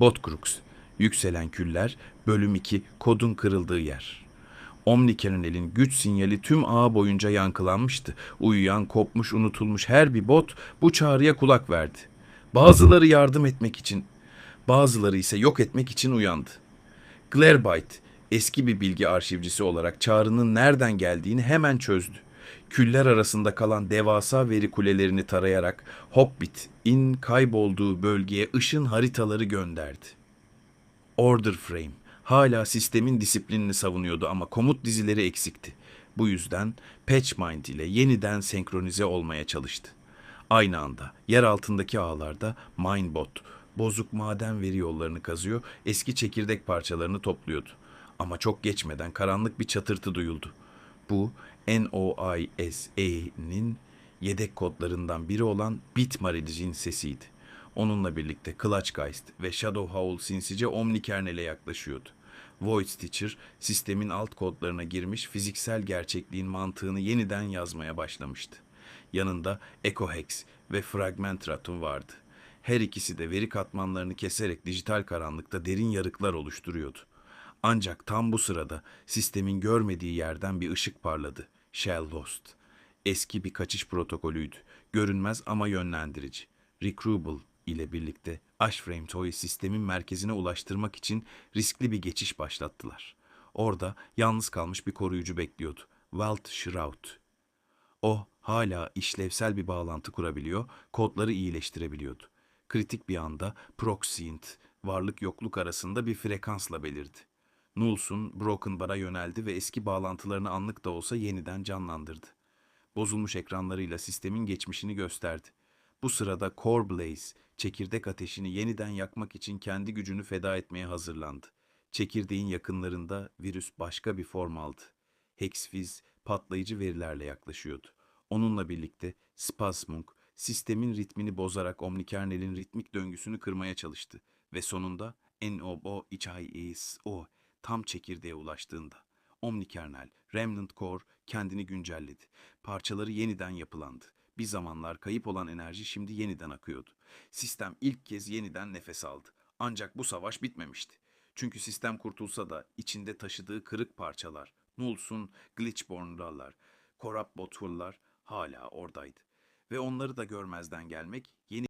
Botkrux, Yükselen Küller, Bölüm 2, Kodun Kırıldığı Yer. Omnikernel'in güç sinyali tüm ağ boyunca yankılanmıştı. Uyuyan, kopmuş, unutulmuş her bir bot bu çağrıya kulak verdi. Bazıları yardım etmek için, bazıları ise yok etmek için uyandı. Glarebyte, eski bir bilgi arşivcisi olarak çağrının nereden geldiğini hemen çözdü. Küller arasında kalan devasa veri kulelerini tarayarak Hobbit'in kaybolduğu bölgeye ışın haritaları gönderdi. Order Frame hala sistemin disiplinini savunuyordu ama komut dizileri eksikti. Bu yüzden Patchmind ile yeniden senkronize olmaya çalıştı. Aynı anda yer altındaki ağlarda Minebot bozuk maden veri yollarını kazıyor, eski çekirdek parçalarını topluyordu. Ama çok geçmeden karanlık bir çatırtı duyuldu. Bu NOISA'nin yedek kodlarından biri olan Bitmaril'in sesiydi. Onunla birlikte Clutchgeist ve Shadow Howl sinsice Omnikernel'e yaklaşıyordu. Void Stitcher sistemin alt kodlarına girmiş fiziksel gerçekliğin mantığını yeniden yazmaya başlamıştı. Yanında Echo Hex ve Fragmentratum vardı. Her ikisi de veri katmanlarını keserek dijital karanlıkta derin yarıklar oluşturuyordu. Ancak tam bu sırada sistemin görmediği yerden bir ışık parladı. Shell Lost. Eski bir kaçış protokolüydü. Görünmez ama yönlendirici. Rick Rubel ile birlikte Ashframe Toy'u sistemin merkezine ulaştırmak için riskli bir geçiş başlattılar. Orada yalnız kalmış bir koruyucu bekliyordu. Walt Shroud. O hala işlevsel bir bağlantı kurabiliyor, kodları iyileştirebiliyordu. Kritik bir anda Proxient, varlık yokluk arasında bir frekansla belirdi. Nuls'un Broken Bar'a yöneldi ve eski bağlantılarını anlık da olsa yeniden canlandırdı. Bozulmuş ekranlarıyla sistemin geçmişini gösterdi. Bu sırada Core Blaze, çekirdek ateşini yeniden yakmak için kendi gücünü feda etmeye hazırlandı. Çekirdeğin yakınlarında virüs başka bir form aldı. Hexfiz patlayıcı verilerle yaklaşıyordu. Onunla birlikte Spasmunk sistemin ritmini bozarak Omnikernel'in ritmik döngüsünü kırmaya çalıştı ve sonunda NOBO o tam çekirdeğe ulaştığında Omnikernel, Remnant Core kendini güncelledi. Parçaları yeniden yapılandı. Bir zamanlar kayıp olan enerji şimdi yeniden akıyordu. Sistem ilk kez yeniden nefes aldı. Ancak bu savaş bitmemişti. Çünkü sistem kurtulsa da içinde taşıdığı kırık parçalar, Nulls'un Glitchborn'lar, Corrupt Botul'lar hala oradaydı. Ve onları da görmezden gelmek yeni